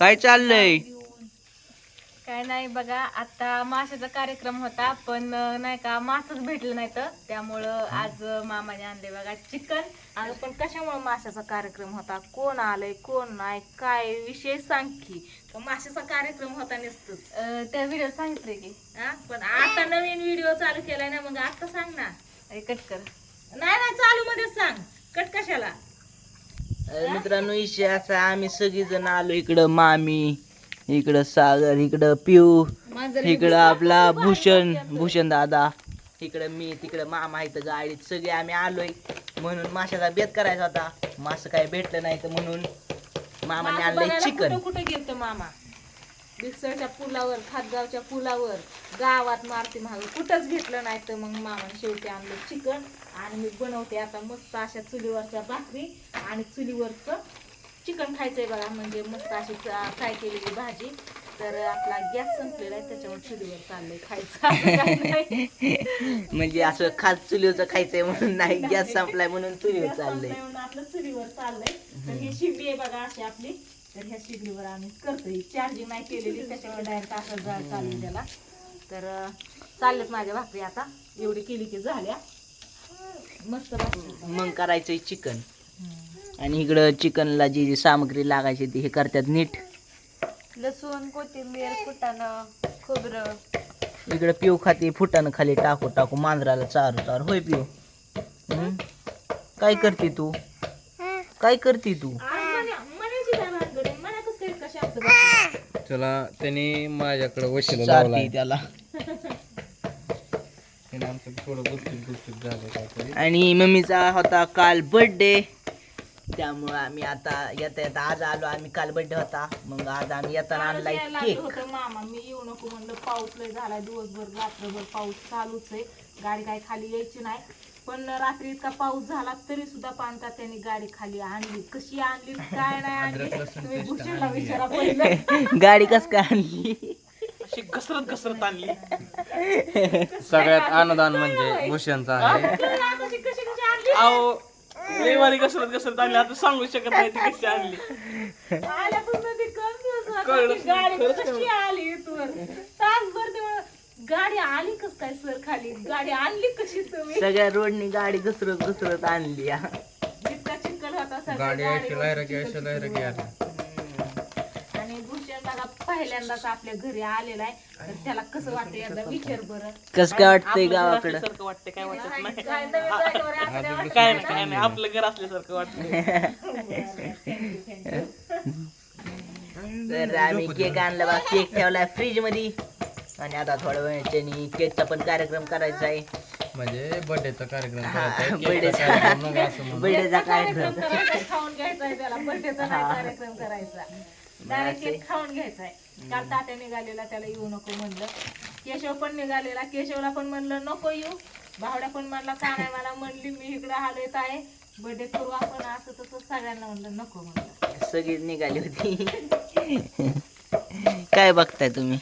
काय चाललंय? काय नाही बघा आता माशाचा कार्यक्रम होता पण नाही का मासच भेटलं नाही तर त्यामुळं आज मामाने आणले बघा चिकन. आणि पण कशामुळे माशाचा कार्यक्रम होता? कोण आलंय कोण नाही काय विषय सांग की. तर माशाचा कार्यक्रम होता नसतोच. त्या व्हिडिओ सांगितले की. हा पण आता नवीन व्हिडिओ चालू केलाय ना मग आता सांग ना. कट कर. नाही नाही चालू मध्येच सांग. कट कशाला? मित्रांनो इशे असा आम्ही सगळीजण आलो इकडं मामी इकडं सागर इकडं पिऊ इकडं आपला भूषण भूषण दादा इकडं मी तिकडं मामा इथं गाडीत सगळे आम्ही आलोय. म्हणून माशाचा बेत करायचा होता. मासं काय भेटलं नाही तर म्हणून मामाने आणलंय चिकन. कुठं गेलतो मामा? बिरसळच्या पुलावर खातगावच्या पुलावर गावात मारती महाग कुठंच भेटलं नाही तर मग मामाने शेवटी आणलं चिकन आणि मी बनवते आता मस्त अशा चुलीवरच्या भाकरी आणि चुलीवरचं चिकन खायचंय बघा. म्हणजे मस्त अशी फ्राय केलेली भाजी. तर आपला गॅस संपलेला आहे त्याच्यामुळे चुलीवर चाललंय खायचं. म्हणजे असं खास चुलीवरचं खायचंय म्हणून नाही गॅस संपलाय म्हणून चुलीवर चाललंय. आपलं चुलीवर चाललंय. तर ही शिगडी आहे बघा अशी आपली. तर ह्या शिगडीवर आम्ही करतोय. चार्जिंग नाही केलेली त्याच्यामुळे डायरेक्ट असं जाळ चालू त्याला. तर अं, चाललेत माझ्या भाकरी आता. एवढी केली की झाल्या. मस्त मग करायचंय चिकन. आणि इकडं चिकनला जी जी सामग्री लागायची ती हे करतात नीट. लसूण कोथिंबीर फुटाणं खोबरं. इकडं पिऊ खाते फुटानं खाली टाकू टाकू मांजराला चारू चारू. होय पिऊ. हम्म? काय करते तू? काय करते तू म्हणायची काय भानगड आहे? म्हणा कसं काय कशा आपलं त्याला त्याने माझ्याकडे वशीला चारते त्याला. त्याने आमचं थोडं गुपचूप गुपचूप झालं काहीतरी. आणि मम्मीचा होता काल बर्थडे त्यामुळं आम्ही आता येता येता आज आलो आम्ही काल बर्थडे होता. मग आज आम्ही येताना आणलाय यायला लागलं केक होतं मामा. मी येऊ नको म्हणलं पाऊस लय झालाय दिवसभर रात्रभर पाऊस चालूच आहे. गाडी काय खाली यायची नाही. पण रात्री इतका पाऊस झाला तरी सुद्धा पानता त्यांनी गाडी खाली आणली. कशी आणली काय नाही आणली तुम्ही भूषणला विचारा पहिलं. गाडी कस काय आणली? सगळ्यात अनुदान म्हणजे भूषणचं आहे. कशी कशी कशी आणली. आल्यापासून ती confuse होता की गाडी कशी आली इथवर? तासभर ते गाडी आली कस काय सर खाली? गाडी आणली कशी तुम्ही? सगळ्या रोडनी गाडी घसरत घसरत आणली हा. जितका चिखल होता सगळ्या गाडी गाडीवर चिखल की आली आणि भूषण दादा पहिल्यांदाच आपल्या घरी आलेला आहे. तर त्याला कसं वाटतं एकदा विचार बरं. कस काय वाटतंय गावाकडं? काय नवीन जागेवर असल्यावर काय नाही आपलं घर असल्यासारखं तर आम्ही केक आणला बा केक ठेवलाय फ्रीजमध्ये आणि आता थोड्या वेळाने केकचा पण कार्यक्रम करायचा आहे. म्हणजे बर्थडेचा कार्यक्रम करायचा. बर्थडेचा कार्यक्रम खाऊन घ्यायचा आहे त्याला. बर्थडेचा नाही कार्यक्रम करायचा. डायरेक्ट केक खाऊन घ्यायचा आहे. काल तात्या निघालेला त्याला येऊ नको म्हणलं. केशव पण निघालेला केशवला पण म्हणलं नको येऊ. भावड्या पण म्हणला का नाही मला? म्हणली मी इकडे आलो येत आहे बर्थडे करू आपण. असं तसं सगळ्यांना म्हणलं नको म्हणलं. सगळीच निघाली होती. काय बघताय तुम्ही?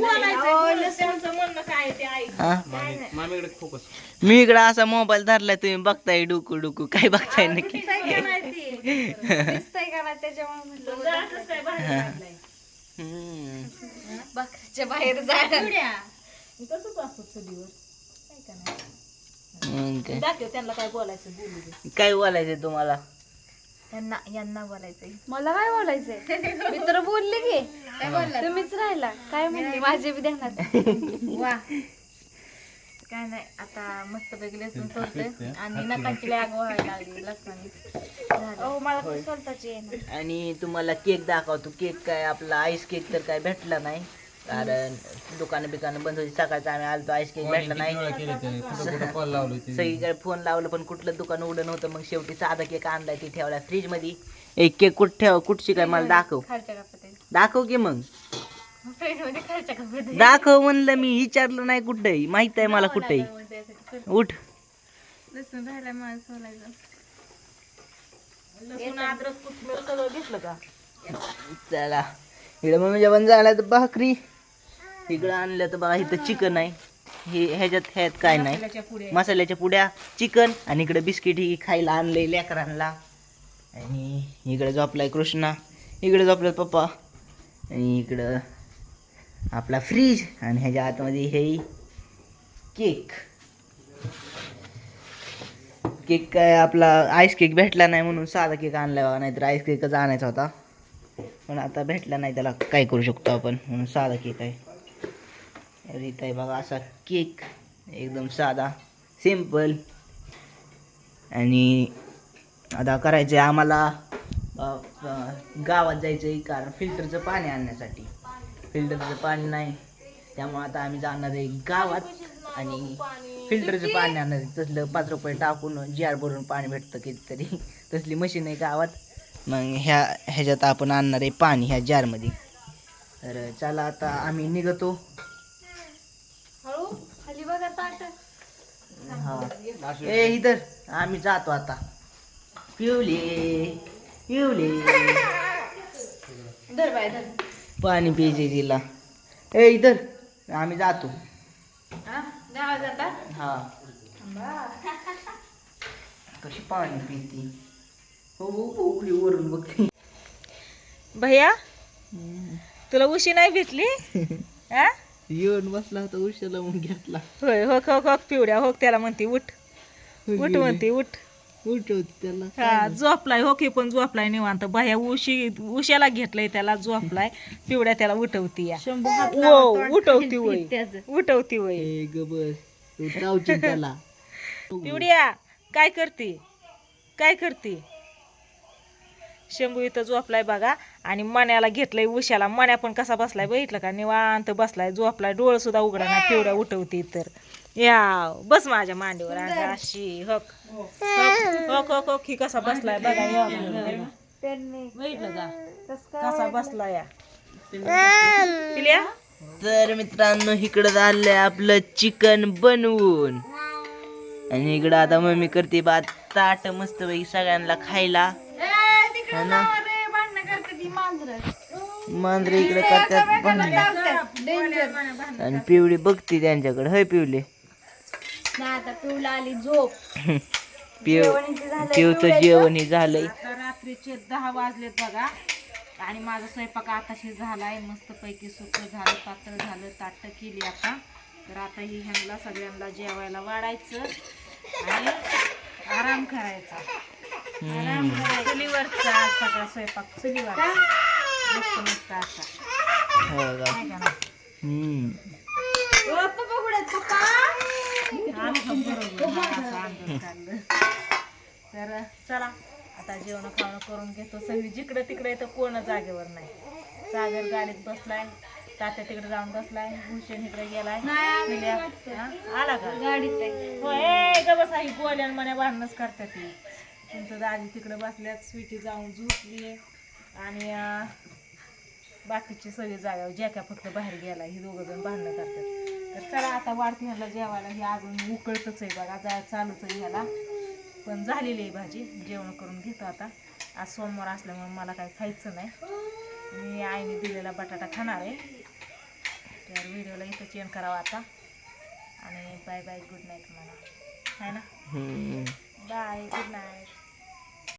त्यांचं म्हणणं काय ते ऐक हा? मामी- मामीकडे फोकस. मी इकडं असा मोबाईल धरलाय तुम्ही बघताय डुकू डुकू काय बघताय नक्की? जरासंच काय बाहेर काढलंय. हम्म. बकरीच्या बाहेर जाण्या तसंच असतं चुलीवर काय का नाही मग काय? दाखव त्यांना काय बोलायचं बोलू दे. काय बोलायचंय तुम्हाला? यांना यांना बोलायचंय. मला काय बोलायचंय? मी तर बोलले की. तुम्हीच राहिला. काय म्हणले माझे बी ध्यानात. वा. काय नाही आता मस्त पैकी लसूण सोडतोय आणि नकाची लय आग व्हायला लागली. हो मला स्वतःची आणि तुम्हाला केक दाखवतो. केक काय आपला आईस केक तर काय भेटला नाही. कारण दुकानं बिकानं बंद होती. सकाळचा आम्ही आलतो आईस केक भेटला नाही. केले त्याने? कुठं कुठं कॉल लावली होती? सगळीकडे फोन लावलं पण कुठलं दुकान उघडं नव्हतं. मग शेवटी साधा केक आणलाय ती ठेवला फ्रीजमध्ये. एक केक कुठं ठेव कुठची काय मला दाखव. दाखव की मग. दाखव म्हणलं मी विचारलं नाही कुठंही माहीत आहे मला कुठेही उठ. चला. इकडं मम्मी जेवण झालं तर भाकरी. इकडं आणलं तर बघा इथं चिकन आहे. हे ह्याच्यात ह्यात काय नाही. मसाल्याच्या पुड्या. चिकन आणि इकडे बिस्किट ही खायला आणले लेकरांना आणि इकडं झोपलाय कृष्णा. इकडे झोपलाय पप्पा. आणि इकडं आपला फ्रीज आणि ह्याच्या आतमध्ये हे केक केक काय आपला आईस केक भेटला नाही म्हणून साधा केक आणला बघा नाहीतर आईस केकच आणायचा होता. पण आता भेटला नाही त्याला काय करू शकतो आपण म्हणून साधा केक आहे. इथं आहे बघा असा केक एकदम साधा सिंपल आणि आता करायचं आहे आम्हाला गावात जायचं आहे कारण फिल्टरचं पाणी आणण्यासाठी. फिल्टरचं पाणी नाही त्यामुळे आता आम्ही जाणार आहे गावात. आणि फिल्टरचं पाणी आणणार आहे. तसलं पाच रुपये टाकून जार भरून पाणी भेटतं कितीतरी. तसली मशीन आहे गावात. मग ह्या ह्याच्यात आपण आणणार आहे पाणी ह्या जारमध्ये तर चला आता आम्ही निघतो हळू खाली बघा ताट हा. ए इधर. आम्ही जातो आता. पिवले पिवले. धर बाय धर. पाणी प्यायचे तिला. ए इधर. आम्ही जातो. हा? गावात जाता? हा. कशी पाणी पिती. हो हो उकळी वरून बघते. भैया तुला उशी नाही भेटली? हा? येऊन बसला होता उशाला मग घेतला. होय हो हो हो पिवड्या हो त्याला म्हणते उठ. उठ म्हणते उठ. उठवत त्याला. हा झोपलाय हो की पण झोपलाय निवांत. बाह्या उशी उशाला घेतलंय त्याला झोपलाय. पिवड्या त्याला उठवती या. वो उठवती वय उठवती वय ए ग बस तू चावची त्याला. पिवड्या काय करते? काय करते? शंभू इथं झोपलाय बघा. आणि मण्याला घेतलंय उशाला. मण्या पण कसा बसलाय बघितलं का? निवांत बसलाय. झोपलाय. डोळ सुद्धा उघडा ना पिवड्या उठवते तर. या बस माझ्या मांडीवर. अशी हक. हक हक हक ही कसा बसलाय बघा या बघा. बघितलं का? कसा बसला या. पिल्या? तर मित्रांनो इकडं झालंय आपलं चिकन बनवून. आणि इकडं आता मम्मी करते बा ताट मस्त सगळ्यांना खायला. है ना? मांजरे. इकडे करतात भांडण. आणि पिवळी बघते त्यांच्याकडे हय पिवले नाही आता पिऊला आली झोप. पिव पिवचं जेवण हे झालंय. रात्रीचे दहा वाजलेत बघा. आणि माझा स्वयंपाक आताशी झालाय. मस्त पैकी सुक झालं पातळ झालं ताट केली आता. तर आता ही ह्यांना सगळ्यांना जेवायला वाढायचं आणि आराम करायचा. चुलीवरचा सगळा स्वयंपाक चुलीवरचा मस्त मस्त असा हो का? नाही का ना? हम्म. आमचं बरोबर असा अंदाज काढलं. तर चला आता जेवण खावणं करून घेतो सगळी जिकडे तिकडे तर कोण जागेवर नाही सागर गाडीत बसलाय तात्या तिकडे जाऊन बसलाय भूषण इकडे गेलाय. हा? आला का गाडीत. होय ग बसा ही बोल्यान म्हणे भांडणच करतात ती तुमचं दादी तिकडे बसल्यात स्वीटी जाऊन झोपली. आणि अं, बाकीचे सगळे जाग्यावर जॅक्या फक्त बाहेर गेला ही दोघं जण भांडणं करतात. तर चला आता वाढती ह्याला जेवायला हे अजून उकळतच आहे बघा जाय चालूच आहे ह्याला. पण झालेली आहे भाजी जेवण करून घेतो आता. आज सोमवार असल्यामुळे मला काही खायचं नाही. मी आईने दिलेला बटाटा खाणार आहे. तर व्हिडिओला इथं चेंज करावा आता. आणि बाय बाय गुड नाईट मला आहे ना. Bye good night